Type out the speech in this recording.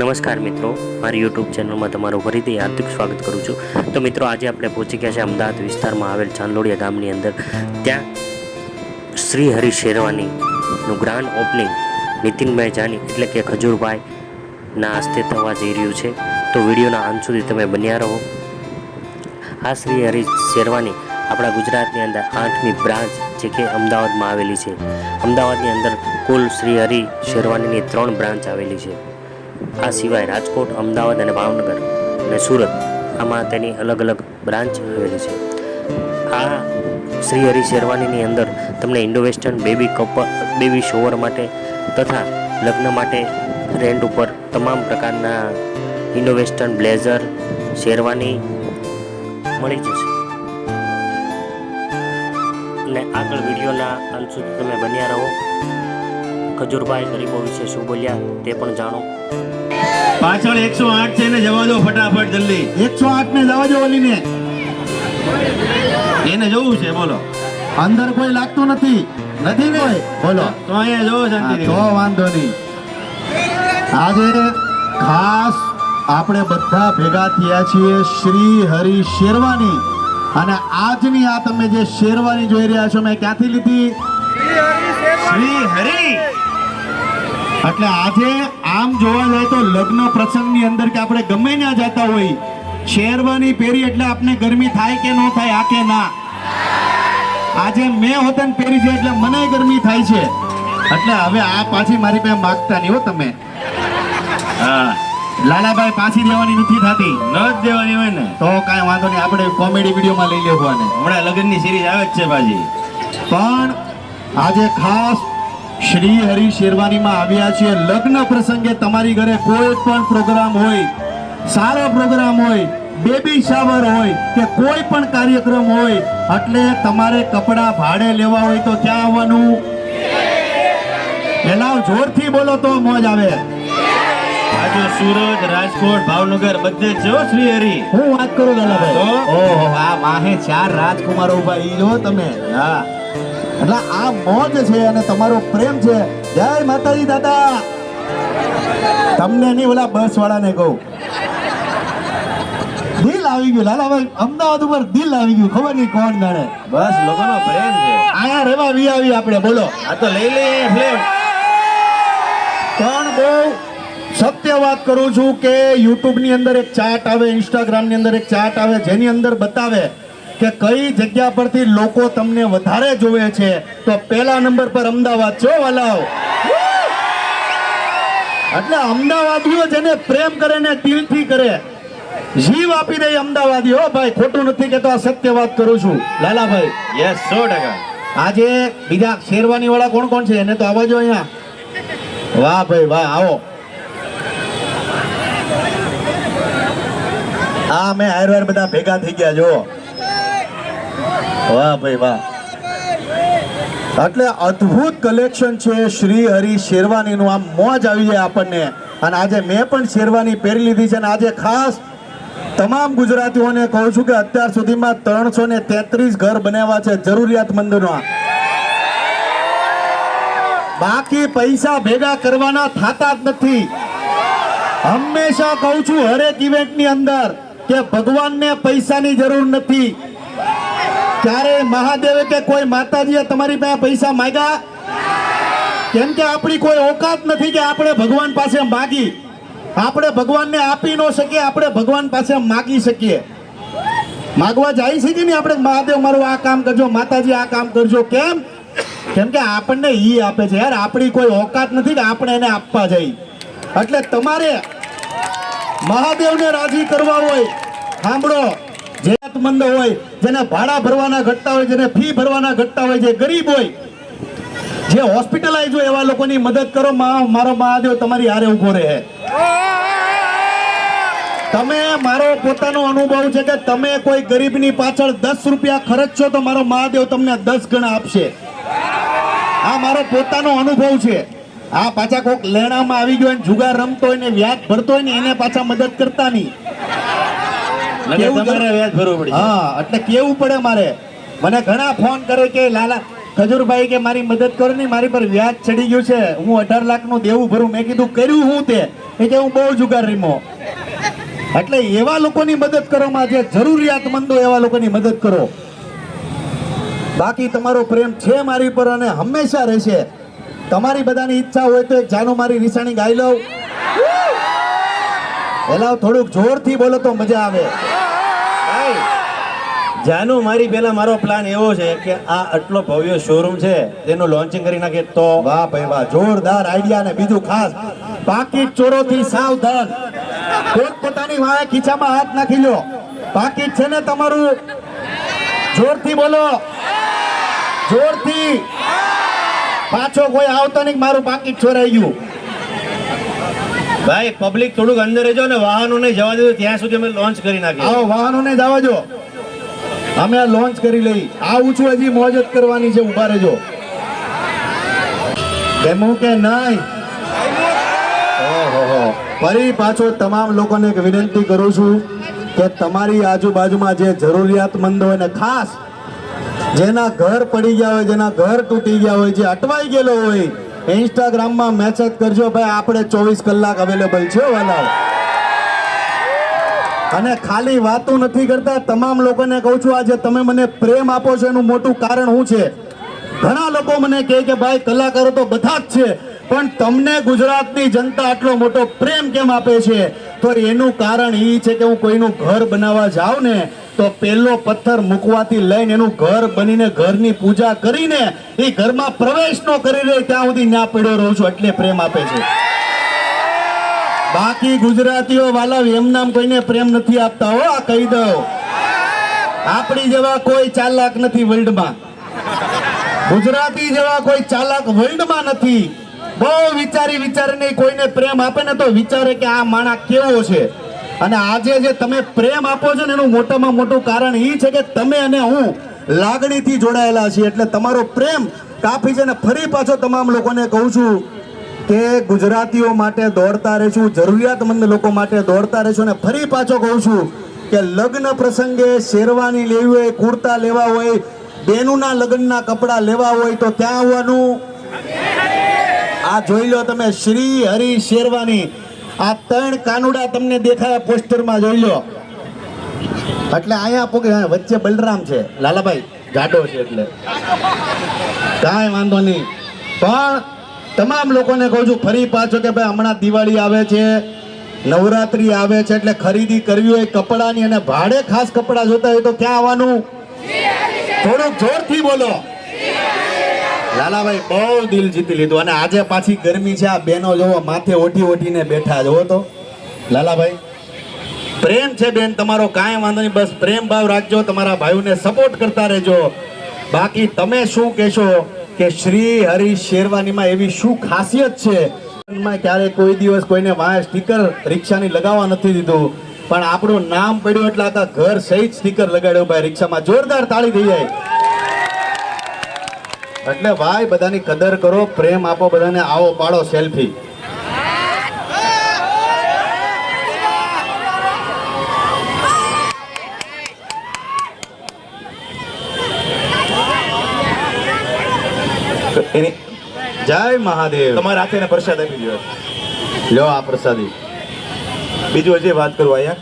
નમસ્કાર મિત્રો, મારી યુટ્યુબ ચેનલમાં તમારું ફરીથી હાર્દિક સ્વાગત કરું છું. તો મિત્રો, આજે આપણે પહોંચી ગયા છે અમદાવાદ વિસ્તારમાં આવેલ ચાંદલોડિયા ગામની અંદર. ત્યાં શ્રી હરિ શેરવાનીનું ગ્રાન્ડ ઓપનિંગ નીતિનભાઈ જાની એટલે કે ખજૂરભાઈના હસ્તે થવા જઈ રહ્યું છે. તો વિડીયોના અંત સુધી તમે બન્યા રહો. આ શ્રી હરિ શેરવાની આપણા ગુજરાતની અંદર આઠમી બ્રાન્ચ જે કે અમદાવાદમાં આવેલી છે. અમદાવાદની અંદર કુલ શ્રી હરિ શેરવાનીની ત્રણ બ્રાન્ચ આવેલી છે. આ સિવાય રાજકોટ, અમદાવાદ અને ભાવનગર અને સુરત આમાં તેની અલગ અલગ બ્રાન્ચ આવેલી છે. આ શ્રી હરિ શેરવાનીની અંદર તમને Indo western, baby cup, baby shower માટે તથા લગ્ન માટે રેન્ટ ઉપર તમામ પ્રકારના ઇન્ડો વેસ્ટર્ન બ્લેઝર, શેરવાની મળી જશે. અને આગળ વિડીયોના અંત સુધી તમે બન્યા રહો. ખજૂરભાઈ ગરીબો વિશે શું બોલ્યા તે પણ જાણો. પાછળ એકસો આઠ છે ને જવા દો ફટાફટ જલ્દી. એકસો આઠ ને જવા દો ઓલીને. એને જોવું છે બોલો. અંદર કોઈ લાગતું નથી. નથી કોઈ? બોલો. તો અહીંયા જોવો શાંતિ તો વાંધો નહીં. આજે ખાસ આપણે બધા ભેગા થયા છીએ શ્રી હરિ શેરવાની. અને આજની આ તમે જે શેરવાની જોઈ રહ્યા છો મેં ક્યાંથી લીધી? શ્રી હરિ! એટલે આજે આમ જોવા જાય તો લગ્ન પ્રસંગની અંદર કે આપણે ગમે ત્યાં જતા હોય શેરવાની પહેરી એટલે આપણે ગરમી થાય કે ન થાય આ કે ના? આજે મેં હોતન પહેરી છે એટલે મને ગરમી થાય છે. એટલે હવે આ પાછી મારી પાસે માગતા નહીં હો તમે. હા. લાલાભાઈ પાછી દેવાની નથી થતી. ન જ દેવાની હોય ને. તો કાંઈ વાંધો નહીં આપણે કોમેડી વિડીયોમાં લઈ લેવાને. હમણાં લગ્નની સિરીઝ આવે જ છે પાછી. પણ આજે ખાસ શ્રી હરિ શેરવાનીમાં આવ્યા છીએ. લગ્ન પ્રસંગે તમારી ઘરે કોઈ પણ પ્રોગ્રામ હોય સારો પ્રોગ્રામ હોય બેબી શાવર હોય કે કોઈ પણ કાર્યક્રમ હોય એટલે તમારે કપડાં ભાડે લેવા હોય તો ક્યાં આવવાનું? પેલા જોરથી બોલો તો મોજ આવે. આજે સુરત રાજકોટ ભાવનગર બધે જો શ્રી હરિ હું વાત કરું દાદાભાઈ હો ઓહો આ માહે ચાર રાજકુમારો ઊભા ઈ જો તમે. હા. એટલે આ મોજ છે અને તમારો પ્રેમ છે. જય માતાજી દાદા. તમને નહીં ઓલા બસ વાળાને કહું. દિલ આવી ગયું. લાલાભાઈ અમદાવાદ ઉપર દિલ આવી ગયું. ખબર નહીં કોણ જાણે. બસ લોકોનો પ્રેમ છે. આયા રેવા વી આવી આપણે બોલો. આ તો લઈ લઈએ ફ્લેમ પણ બહુ સત્ય વાત કરું છું કે યુટ્યુબની અંદર એક ચાર્ટ આવે ઇન્સ્ટાગ્રામની અંદર એક ચાર્ટ આવે જેની અંદર બતાવે. કે કઈ જગ્યા પરથી લોકો તમને વધારે જોવે છે તો પહેલા નંબર પર અમદાવાદ છો વાલાઓ એટલે અમદાવાદીઓ જેને પ્રેમ કરે ને દિલથી કરે જીવ આપી દે અમદાવાદી હો ભાઈ ખોટું નથી કેતો આ સત્ય વાત કરું છું. લાલાભાઈ. યસ સો ટકા. આજે બીજા શેરવાની વાળા કોણ કોણ છે? એને તો આવવા જો અહીંયા. વાહ ભાઈ વાહ આવો. હા અમે હારવાર બધા ભેગા થઈ ગયા જો વાહ ભાઈ વાહ. એટલે અદ્ભુત કલેક્શન છે શ્રી હરિ શેરવાનીનું. આમ મોજ આવી જાય આપણને. અને આજે મેં પણ શેરવાની પહેરી લીધી છે અને આજે ખાસ તમામ ગુજરાતીઓને કહું છું કે અત્યાર સુધીમાં ત્રણસો ને તેત્રીસ ઘર બનાવ્યા છે જરૂરિયાતમંદોના. બાકી પૈસા ભેગા કરવાના થતા જ નથી. હંમેશા કહું છું, હરેક ઇવેન્ટની અંદર કે ભગવાનને પૈસાની જરૂર નથી. ક્યારે મહાદેવે કે કોઈ માતાજીએ તમારી પાસે પૈસા માંગ્યા? કેમ કે આપણી કોઈ ઓકાત નથી કે આપણે ભગવાન પાસે માગી. આપણે ભગવાનને આપી ન શકીએ, આપણે ભગવાન પાસે માગી શકીએ. માગવા જાય છે કે નહીં આપણે? મહાદેવ મારું આ કામ કરજો, માતાજી આ કામ કરજો. કેમ? કેમ કે આપણને ઈ આપે છે. યાર, આપણી કોઈ ઓકાત નથી કે આપણે એને આપવા જઈ. એટલે તમારે મહાદેવને રાજી કરવા હોય, સાંભળો. જરૂરતમંદ હોય, જેને ભાડા ભરવાના ઘટતા હોય, જેને ફી ભરવાના ઘટતા હોય, જે ગરીબ હોય, જે હોસ્પિટલાઇઝ હોય, એવા લોકોની મદદ કરો મારો મહાદેવ તમારી હારે ઊભો રહે. તમે મારો પોતાનો અનુભવ છે કે તમે કોઈ ગરીબની પાછળ દસ રૂપિયા ખર્ચશો તો મારો મહાદેવ તમને દસ ગણા આપશે. આ મારો પોતાનો અનુભવ છે. આ પાછા કોઈક લેણામાં આવી ગયો જુગાર રમતો હોય ને, વ્યાજ ભરતો હોય ને, એને પાછા મદદ કરતા નહીં. તમારે વ્યાજ ભરવું પડશે હા એટલે કેવું પડે મારે? મને ઘણા ફોન કરે કે લાલા ખજૂરભાઈ કે મારી મદદ કરો ને મારી પર વ્યાજ ચડી ગયું છે. હું અઢાર લાખનું દેવું ભરું. મેં કીધું કર્યું હું તે? એ કે હું બહુ જુગાર રીમો એટલે એવા લોકોની મદદ કરવામાં જે જરૂરિયાતમંદો એવા લોકોની મદદ કરો. બાકી તમારો પ્રેમ છે મારી પર અને હંમેશા રહેશે. તમારી બધાની ઈચ્છા હોય તો એક જાનું મારી નિશાની ગાઈ લઉં. એલા થોડુંક જોરથી બોલો તો મજા આવે. જાનુ મારી પેલા મારો પ્લાન એવો છે કે આ આટલો ભવ્ય શોરૂમ છે તેનું લોન્ચિંગ કરી નાખીએ તો વાહ ભાઈ વાહ જોરદાર આઈડિયા ને બીજું ખાસ. પાકીટ ચોરોથી સાવધાન. પોતપોતાની વાળે ખીચામાં હાથ નાખી લો. પાકીટ છે ને તમારું? જોરથી બોલો. જોરથી. પાછો કોઈ આવતો નહીં મારું પાકીટ ચોરાઈ ગયું. ભાઈ પબ્લિક થોડુંક અંદર રહેજો ને વાહનો નહીં જવા દેજો ત્યાં સુધી અમે લોન્ચ કરી નાખીએ. વાહનોને જવા જો અમે આ લોન્ચ કરી લઈ. આવું છું હજી મોજ કરવાની છે ઊભા રહેજો. ગમ્યું કે નહીં. ફરી પાછો તમામ લોકોને એક વિનંતી કરું છું કે તમારી આજુબાજુમાં જે જરૂરિયાતમંદ હોય ને ખાસ જેના ઘર પડી ગયા હોય, જેના ઘર તૂટી ગયા હોય, જે અટવાઈ ગયેલો હોય ઇન્સ્ટાગ્રામમાં મેસેજ કરજો. ભાઈ, આપણે ચોવીસ કલાક અવેલેબલ છે વાલા. અને ખાલી વાતો નથી કરતા, તમામ લોકોને કહું છું, આજે તમે મને પ્રેમ આપો છો, એનું મોટું કારણ શું છે. ઘણા લોકો મને કહે કે, ભાઈ, કલાકારો તો બધા જ છે, પણ તમને ગુજરાતની જનતા આટલો મોટો પ્રેમ કેમ આપે છે? તો એનું કારણ એ છે કે હું કોઈનું ઘર બનાવવા જાઉં ને, તો પહેલો પથ્થર મૂકવાથી લઈને એનું ઘર બનીને ઘરની પૂજા કરીને એ ઘરમાં પ્રવેશ નો કરી રહે, ત્યાં સુધી ન્યા પડ્યો રહું છું, એટલે પ્રેમ આપે છે. બાકી ગુજરાતીઓ વાલા એમ નામ કોઈને પ્રેમ નથી આપતા હો, આ કહી દઉં. આપણી જેવા કોઈ ચાલાક નથી વર્લ્ડમાં. ગુજરાતી જેવા કોઈ ચાલાક વર્લ્ડમાં નથી. બહુ વિચારી વિચારીને કોઈને પ્રેમ આપે ને તો વિચારે કે આ માણસ કેવો છે. અને આજે જે તમે પ્રેમ આપો છો ને એનું મોટામાં મોટું કારણ એ છે કે તમે અને હું લાગણીથી જોડાયેલા છીએ. એટલે તમારો પ્રેમ કાફી છે ને ફરી પાછો તમામ લોકોને કહું છું. કે ગુજરાતીઓ માટે દોડતા રહેશું, જરૂરિયાતમંદ લોકો માટે દોડતા રહેશું અને ફરી પાછો કહું છું કે લગ્ન પ્રસંગે શેરવાની લેવી હોય કુર્તા લેવા હોય, બેનુના લગ્નના કપડાં લેવા હોય તો ત્યાં આવવાનું? આ જોઈ લો તમે, શ્રી હરિ શેરવાની. આ ત્રણ કાનુડા તમને દેખાયા પોસ્ટરમાં, જોઈ લો. એટલે અહીંયા પોગે વચ્ચે બલરામ છે, લાલાભાઈ જાડો છે એટલે. કાંઈ વાંધો નહીં. પણ તમામ લોકોને કહું છું, ફરી પાછો કે ભાઈ હમણાં દિવાળી આવે છે, નવરાત્રી આવે છે, એટલે ખરીદી કરવી હોય કપડાની અને ભાડે ખાસ કપડા જોતા હોય તો ક્યાં આવવાનું? થોડુંક જોરથી બોલો. લાલાભાઈ, બહુ દિલ જીતી લીધું. અને આજે પાછી ગરમી છે, આ બેનો જોવો, માથે ઓઠી ઓઠીને બેઠા જોવો તો. લાલાભાઈ, પ્રેમ છે બેન, તમારો કાંઈ વાંધો નહીં. બસ પ્રેમ ભાવ રાખજો, તમારા ભાઈઓને સપોર્ટ કરતા રહેજો. બાકી તમે શું કહેશો? કે શ્રી હરિ શેરવાનીમાં એવી શું ખાસિયત છે? ક્યારે કોઈ દિવસ કોઈને વાંહે સ્ટીકર રિક્ષાની લગાવવા નથી દીધું. પણ આપણું નામ પડ્યું એટલે આખા ઘર સહિત સ્ટીકર લગાડ્યું ભાઈ, રિક્ષામાં જોરદાર તાળી થઈ જાય. એટલે ભાઈ, બધાની કદર કરો, પ્રેમ આપો, બધાને આવો પાડો સેલ્ફી એની જય મહાદેવ. તમારા હાથે પ્રસાદ આપી દો લ્યો આ પ્રસાદી. બીજું હજી વાત કરું અહીંયા.